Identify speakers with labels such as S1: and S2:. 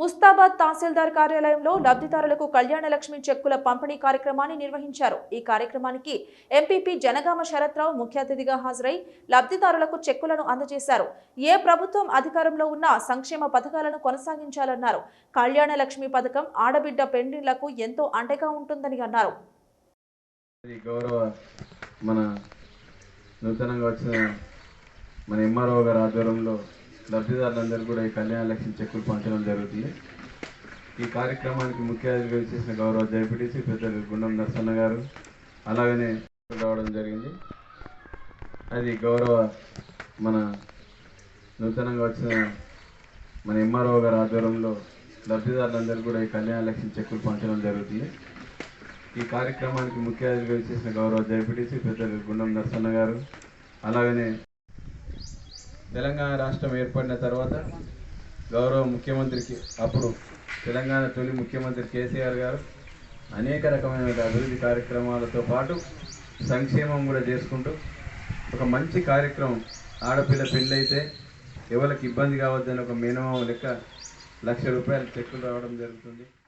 S1: ముస్తాబాద్ తహసీల్దార్ కార్యాలయంలో లబ్ధిదారులకు కళ్యాణ లక్ష్మి చెక్కుల పంపిణీ కార్యక్రమాన్ని నిర్వహించారు. ఈ కార్యక్రమానికి ఎంపీపీ జనగామ శరత్రావు ముఖ్య అతిథిగా హాజరై లబ్ధిదారులకు చెక్కులను అందజేశారు. ఏ ప్రభుత్వం అధికారంలో ఉన్నా సంక్షేమ పథకాలను కొనసాగించాలన్నారు. కళ్యాణ లక్ష్మి పథకం ఆడబిడ్డ పెండిళ్ళకు ఎంతో అండగా ఉంటుందని అన్నారు.
S2: గౌరవ మన నూతనంగా వచ్చిన మన ఎంఆర్ఓ గారి ఆధ్వర్యంలో లబ్ధిదారులందరూ కూడా ఈ కళ్యాణ లక్ష్మి చెక్కులు పంచడం జరుగుతుంది. ఈ కార్యక్రమానికి ముఖ్య అతిథిగా చేసిన గౌరవ జైపీటీసీ పెద్దలు గుండం నరసన్న గారు అలాగనే రావడం జరిగింది. అది గౌరవ మన నూతనంగా వచ్చిన మన ఎంఆర్ఓ గారి ఆధ్వర్యంలో లబ్ధిదారులందరూ కూడా ఈ కళ్యాణ లక్ష్మి చెక్కులు పంచడం జరుగుతుంది. ఈ కార్యక్రమానికి ముఖ్య అతిథిగా చేసిన గౌరవ జైపీటీసీ పెద్దలు గుండం నరసన్న గారు అలాగనే తెలంగాణ రాష్ట్రం ఏర్పడిన తర్వాత గౌరవ ముఖ్యమంత్రికి అప్పుడు తెలంగాణ తొలి ముఖ్యమంత్రి కేసీఆర్ గారు అనేక రకమైన అభివృద్ధి కార్యక్రమాలతో పాటు సంక్షేమం కూడా చేసుకుంటూ ఒక మంచి కార్యక్రమం ఆడపిల్ల పెళ్ళైతే ఎవరికి ఇబ్బంది కావద్దని ఒక మినిమం లెక్క లక్ష రూపాయలు చెక్కులు రావడం జరుగుతుంది.